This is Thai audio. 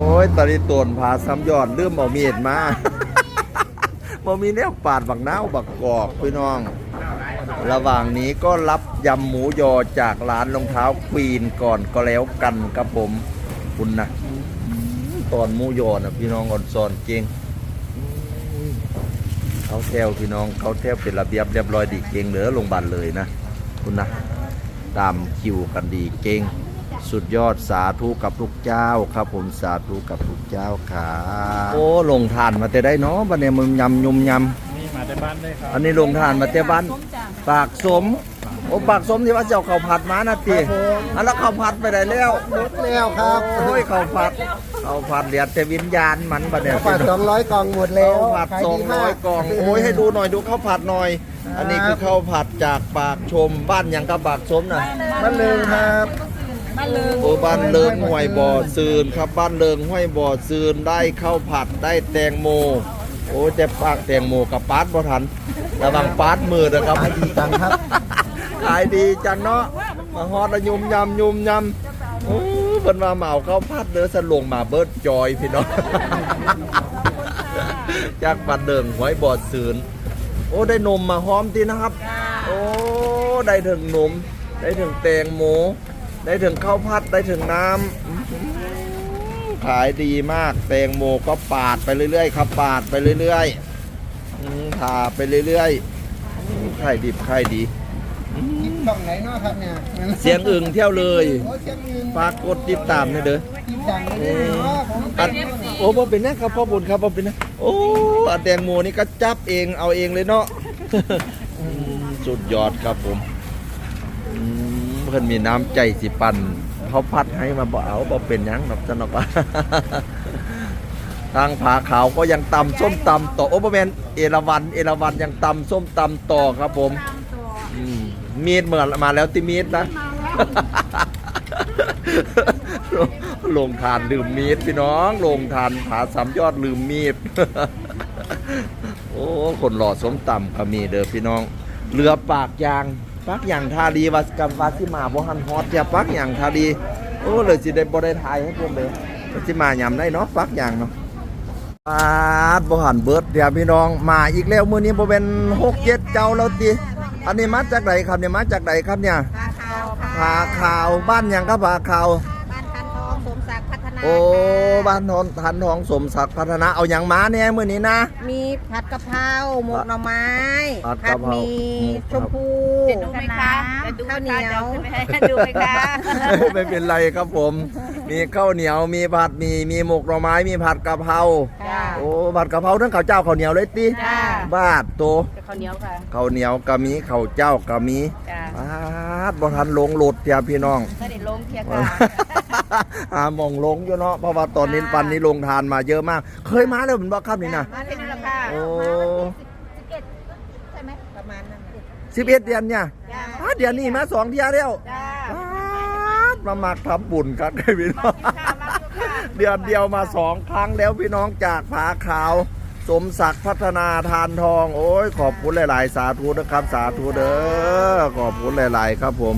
โอ้ยตอนนี้ตวนผาซ้ำยอดเริ่มเอามีดมาบ่มีแนวปาดบักนาวบักกอกพี่น้อง ระหว่างนี้ก็รับยำหมูยอจากร้านรองเท้าควีนก่อนก็แล้วกันครับผมคุณนะตอนหมูยอนะพี่น้องอ่อนซอนเก่งเขาแถวพี่น้องเขาแถวเป็นระเบียบเรียบร้อยดีเก่งเหลือโรงพยาบาลเลยนะ คุณนะตามคิวกันดีเก่ง สุดยอดสาธุกับทุกเจ้าครับ ผมสาธุกับทุกเจ้าครับโอ้ลงทานมาแต่ได้เนาะบันเนี่ยมึงยำยุมยนี่มาแต่บ้านได้ครัำบอันนี้ลงทานมาแต่บ้านปากสมโอ้ปากสมที่ว่าเจ้าข้าวผัดมานะตีอันแล้วข้าวผัดไปไหนแล้วหมดแล้วครับโอ้ยข้าวผัดข้าวผัดเหลียดแต่วิญญาณมันบันเนี่ย ข้าวผัดสองร้อยกล่องหมดแล้วข้าวผัดขายสองดีร้มาอยกล่อง โอ้ยให้ดูหน่อยดูข้าวผัดหน่อย อันนี้คือข้าวผัดจากปากชมบ้านหยังกับปากชมนะบ้านเลยครับ โอ้บ้านเลิงห้วยบ่อซืนครับบ้านเลิงห้วยบ่อซืนได้ข้าวผัดได้แตงโม โอ้แต่ปากแตงโมกับปาดบ่ทันระวังปาดมือนะครับขายดีจังครับขายดีจังเนาะมาฮอดแล้วยุมยำยุมยำโอ้เพิ่นมาเหมาข้าวผัดเด้อสลงมาเบิดจอยพี่น้องจากบ้านเลิงห้วยบ่อซืนโอ้ได้นมมาหอมทีนะครับ โอ้ได้ถึงนมได้ถึงแตงโม ได้ถึงข้าวผัดได้ถึงน้ำอื้อหือขายดีมากแตงโมก็ปาดไปเรื่อยๆครับปาดไปเรื่อยๆอืมผ่าไปเรื่อยๆอืมขายดิบขายดีช่องไหนเนาะครับเนี่ยเสียงอึ่งเที่ยวเลยโอ้เชียงยืนฝากกดติดตามหนะเด้อกินจังเลยเนาะผมอันโอ้พ่อเป็นนะครับพ่อบุญครับพ่อเป็นนะโอ้อันแตงโมนี่ก็จับเองเอาเองเลยเนาะอืมสุดยอดครับผม อืมเพิ่นมีน้ำใจสิปันเขาพัดให้มาบ่เอาบ่เป็นหยังหรอกสนอกว่าทางผาขาวก็ยังตำส้มตำต่อโอ้บ่แม่นเอราวัน เอราวันยังตำส้มตำต่อครับผมอืมมีดเหมือนมาแล้วติมีดนะลงทานลืมมีดพี่น้องลงทานผาสามยอดลืมมีดโอ้คนหล่อสมต่ำก็มีเด้อพี่น้องเรือปากยาง ปักยางทาดีวัสกับวาสิมาบ่หันฮอดอย่าปักยางทาดีโอ้เลยสิได้บ่ได้ทายให้เพิ่นเลยวาสิมายามได้เนาะปักยางเนาะปาดบ่หันเบิดเดี๋ยวพี่น้องมาอีกแล้วมื้อนี้บ่เป็น6 7เจ้าแล้วติอันนี้มาจากไหนครับเนี่ยมาจากไหนครับเนี่ยปลาขาวค่ะผาขาวบ้านหยังครับผาขาว โอ้ค่ะบ้านทอนทันทองสมศักดิ์พัฒนาเอาอย่างมาเนี่ยมื้อนี้นะ มีผัดกะเพราหมกหน่อไม้ผัดกะเพราหมีหมกชมพูจะดูไหมคะจะดูข้าวเหนียวจะดูไหมคะไม่เป็นไรครับผม มีข้าวเหนียวมีผัดหมีมีหมกหน่อไม้มีผัดกะเพราจ้าโอ้ผัดกะเพราทั้งข้าวเจ้าข้าวเหนียวเลยติจ้าบาดโตข้าวเหนียวค่ะข้าวเหนียวก็มีข้าวเจ้าก็มีจ้าบาดบ่ทันลงโหลดเตียพี่น้องถ้าได้ลงเทียค่ะ หาหมองลงอยู่เนาะเพราะว่าตอนนี้ปันนี้ลงทานมาเยอะมาก เคยมาแล้วเหมือนบ่ครับนี่นะมาเป็นนี่แหละค่ะโอ้ใช่ไหมประมาณนั้นน่ะสิบเอ็ดเดือนเนี่ยจ้าอ่าเดือนนี้มาสองเที่ยแล้วจ้ามามักทำบุญครับพี่น้องค่ะมาอยู่ค่ะเดือนเดียวมาสองครั้งแล้วพี่น้องจากผาขาวสมศักดิ์พัฒนาทานทอง โอ้ยขอบคุณหลาย ๆ สาธุนะครับ สาธุเด้อขอบคุณหลาย ๆ ครับผม